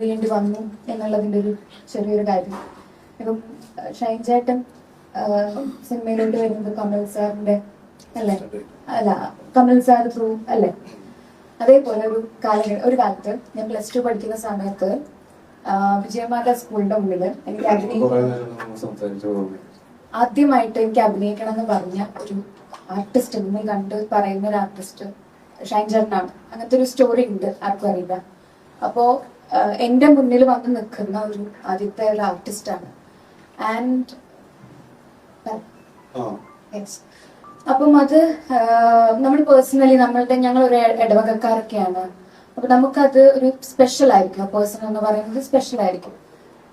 ചെയ്യേണ്ടി വന്നു എന്നുള്ളതിന്റെ ഒരു ചെറിയൊരു കാര്യം. ഇപ്പം ഷൈൻചേട്ടൻ ഷൈൻ ചേട്ടൻ സിനിമയിലോട്ട് വരുന്നത് കമൽ സാറിന്റെ അല്ലേ? അല്ല കമൽ സാർ ത്രൂ അല്ലേ? അതേപോലെ ഒരു കാല ഒരു കാലത്ത് ഞാൻ പ്ലസ് ടു പഠിക്കുന്ന സമയത്ത് വിജയമാല സ്കൂളിന്റെ മുന്നിൽ എനിക്ക്. ആദ്യമായിട്ട് എനിക്ക് അഭിനയിക്കണം എന്ന് പറഞ്ഞ ഒരു ആർട്ടിസ്റ്റ് മുമ്പിൽ കണ്ട് പറയുന്ന ഒരു ആർട്ടിസ്റ്റ് ഷൈൻ ചേട്ടനാണ്. അങ്ങനത്തെ ഒരു സ്റ്റോറി ഉണ്ട് ആർക്കും അറിയില്ല. അപ്പോ എന്റെ മുന്നിൽ വന്ന് നിൽക്കുന്ന ഒരു ആദ്യത്തെ ഒരു ആണ്. ആൻഡ് അപ്പം അത് നമ്മൾ പേഴ്സണലി നമ്മളുടെ ഞങ്ങൾ ഒരു ഇടവകക്കാരൊക്കെയാണ്. അപ്പൊ നമുക്കത് ഒരു സ്പെഷ്യൽ ആയിരിക്കും. ആ പേഴ്സൺ എന്ന് പറയുന്നത് സ്പെഷ്യൽ ആയിരിക്കും.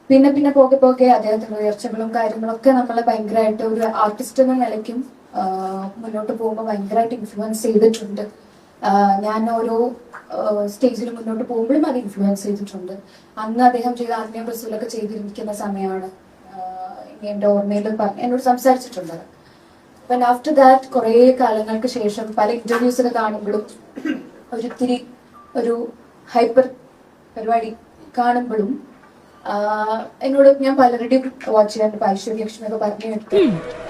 പിന്നെ പിന്നെ പോകെ പോകെ അദ്ദേഹത്തിന്റെ ഉയർച്ചകളും കാര്യങ്ങളൊക്കെ നമ്മളെ ഭയങ്കരമായിട്ട് ഒരു ആർട്ടിസ്റ്റ് എന്ന നിലയ്ക്കും മുന്നോട്ട് പോകുമ്പോൾ ഭയങ്കരമായിട്ട് ഇൻഫ്ലുവൻസ് ചെയ്തിട്ടുണ്ട്. ഞാൻ ഓരോ സ്റ്റേജിൽ മുന്നോട്ട് പോകുമ്പോഴും അത് ഇൻഫ്ലുവൻസ് ചെയ്തിട്ടുണ്ട്. അന്ന് അദ്ദേഹം ചെയ്ത ആത്മീയ പ്രസവിലൊക്കെ ചെയ്തിരിക്കുന്ന സമയമാണ് എന്റെ ഓർമ്മയിൽ പറഞ്ഞ എന്നോട് സംസാരിച്ചിട്ടുണ്ട് അപ്പം ആഫ്റ്റർ ദാറ്റ് കുറേ കാലങ്ങൾക്ക് ശേഷം പല ഇന്റർവ്യൂസ് ഒക്കെ കാണുമ്പോഴും ഒരിത്തിരി ഒരു ഹൈപ്പർ പരിപാടി കാണുമ്പോഴും എന്നോട് ഞാൻ പലരുടെയും വാച്ച് ചെയ്യാൻ ഐശ്വര്യ ഒക്കെ പറഞ്ഞു കേട്ടു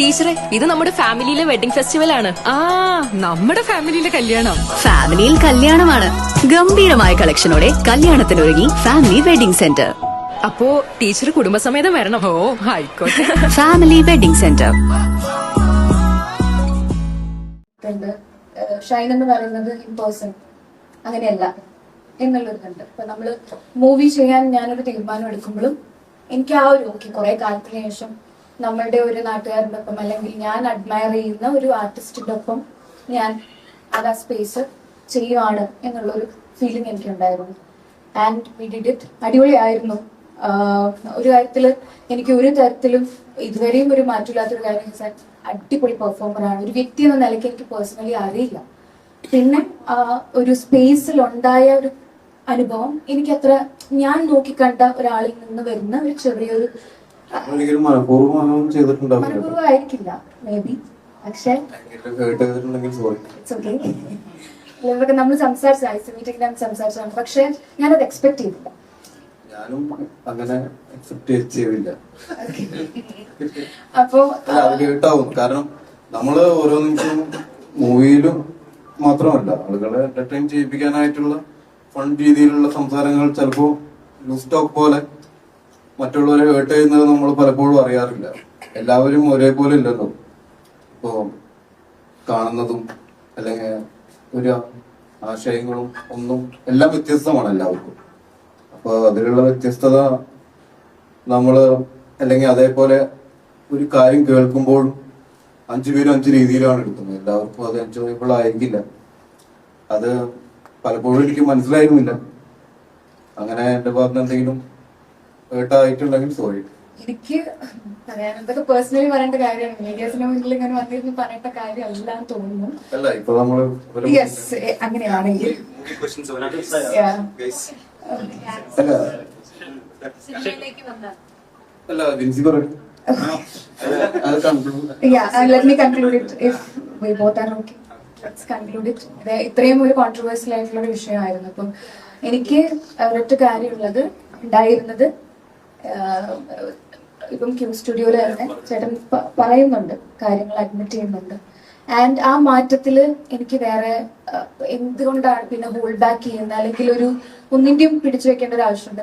ടീച്ചറെ ഇത് നമ്മുടെ ഫാമിലിയിലെ വെഡിങ് ഫെസ്റ്റിവൽ ആണ് ആ നമ്മുടെ ഫാമിലിയിലെ കല്യാണം. ഫാമിലിയിൽ കല്യാണമാണ്. ഗംഭീരമായ കളക്ഷനോടെ കല്യാണത്തിനൊരുങ്ങി ഫാമിലി വെഡിംഗ് സെന്റർ. അപ്പോ ടീച്ചർ കുടുംബസമേതം വരണം. ഓ ആയിക്കോട്ടെ. Family wedding centre. ഷൈൻ എന്ന് പറയുന്നത് ഇൻ പേഴ്സൺ. അങ്ങനെയല്ല എന്നുള്ളൊരിതുണ്ട് ഇപ്പൊ നമ്മൾ മൂവി ചെയ്യാൻ ഞാനൊരു തീരുമാനം എടുക്കുമ്പോഴും എനിക്ക് ആ ഒരു ഓക്കെ കുറെ കാലത്തിന് ശേഷം നമ്മളുടെ ഒരു നാട്ടുകാരുടെ ഒപ്പം അല്ലെങ്കിൽ ഞാൻ അഡ്മയർ ചെയ്യുന്ന ഒരു ആർട്ടിസ്റ്റിന്റെ ഒപ്പം ഞാൻ അത് ആ സ്പേസ് ചെയ്യുവാണ് എന്നുള്ളൊരു ഫീലിംഗ് എനിക്കുണ്ടായിരുന്നു. ആൻഡ് വി ഡിഡ് ഇറ്റ് അടിപൊളിയായിരുന്നു. ഒരു കാര്യത്തിൽ എനിക്ക് ഒരു തരത്തിലും ഇതുവരെയും ഒരു മാറ്റമില്ലാത്തൊരു കാര്യം വെച്ചാൽ അടിപൊളി പെർഫോമർ ആണ്. ഒരു വ്യക്തി എന്ന നിലയ്ക്ക് എനിക്ക് പേഴ്സണലി അറിയില്ല. പിന്നെ ഒരു സ്പേസിൽ ഉണ്ടായ ഒരു അനുഭവം എനിക്ക് അത്ര ഞാൻ നോക്കിക്കണ്ട ഒരാളിൽ നിന്ന് വരുന്ന ഒരു ചെറിയൊരു ഒരിക്കലും മനഃപൂർവം അങ്ങനെ ചെയ്തിട്ടുണ്ടാവില്ല മനപൂർവമായിരിക്കില്ല മേ ബി പക്ഷെ കേട്ട് സോറി ഇറ്റ്സ് ഓക്കെ ഇതൊക്കെ നമ്മൾ സംസാരിച്ച ഐസ് മീറ്റിംഗ് ഞാൻ സംസാരിച്ചതാണ് പക്ഷെ ഞാനത് എക്സ്പെക്ട് ചെയ്തില്ല. ഞാനും അങ്ങനെ അപ്പോ കേട്ടാവും. കാരണം നമ്മൾ ഓരോ നിമിഷവും മൂവിയിലും മാത്രമല്ല ആളുകളെ എന്റർടൈൻ ചെയ്യിപ്പിക്കാനായിട്ടുള്ള ഫൺ രീതിയിലുള്ള സംസാരങ്ങൾ ചിലപ്പോ ലൂസ് ടോക്ക് പോലെ മറ്റുള്ളവരെ ഹേർട്ട് ചെയ്യുന്നത് നമ്മൾ പലപ്പോഴും അറിയാറില്ല. എല്ലാവരും ഒരേപോലെ ഇല്ലല്ലോ. ഇപ്പോ കാണുന്നതും അല്ലെങ്കിൽ ഒരു ആശയങ്ങളും ഒന്നും എല്ലാം വ്യത്യസ്തമാണ് എല്ലാവർക്കും. അപ്പൊ അതിലുള്ള വ്യത്യസ്തത നമ്മൾ അല്ലെങ്കിൽ അതേപോലെ ഒരു കാര്യം കേൾക്കുമ്പോൾ അഞ്ചു പേരും അഞ്ച് രീതിയിലാണ് എടുക്കുന്നത്. എല്ലാവർക്കും അത് എൻജോയബിൾ ആയിരിക്കില്ല. അത് പലപ്പോഴും എനിക്ക് മനസ്സിലായിരുന്നില്ല. അങ്ങനെ എന്റെ ഭാഗത്ത് എന്തെങ്കിലും ഹേർട്ടായിട്ടുണ്ടെങ്കിൽ സോറി എനിക്ക് അതൊക്കെ പേഴ്സണലി പറയേണ്ട കാര്യമാണ് മീഡിയസിന് മുന്നിൽ ഇങ്ങനെ വന്നിരുന്ന് പറയേണ്ട കാര്യമല്ല എന്ന് തോന്നുന്നു. അല്ല ഇപ്പൊ നമ്മൾ യെസ് അങ്ങനെയാണെങ്കിൽ. അല്ല. അല്ല വിൻസി പറയും. അത് conclude conclude it if conclude ഇത്രയും ഒരു കോൺട്രവേഴ്സ്യൽ ആയിട്ടുള്ള ഒരു വിഷയമായിരുന്നു. അപ്പം എനിക്ക് ഒരൊറ്റ കാര്യമുള്ളത് ഉണ്ടായിരുന്നത് ഇപ്പം ക്യൂ സ്റ്റുഡിയോയിൽ തന്നെ ചേട്ടൻ പറയുന്നുണ്ട് കാര്യങ്ങൾ അഡ്മിറ്റ് ചെയ്യുന്നുണ്ട്. ആൻഡ് ആ മാറ്റത്തിൽ എനിക്ക് വേറെ എന്തുകൊണ്ടാണ് പിന്നെ ഹോൾഡ് ബാക്ക് ചെയ്യുന്നത്? അല്ലെങ്കിൽ ഒരു ഒന്നിന്റെയും പിടിച്ചു വെക്കേണ്ട ഒരു ആവശ്യമുണ്ട്.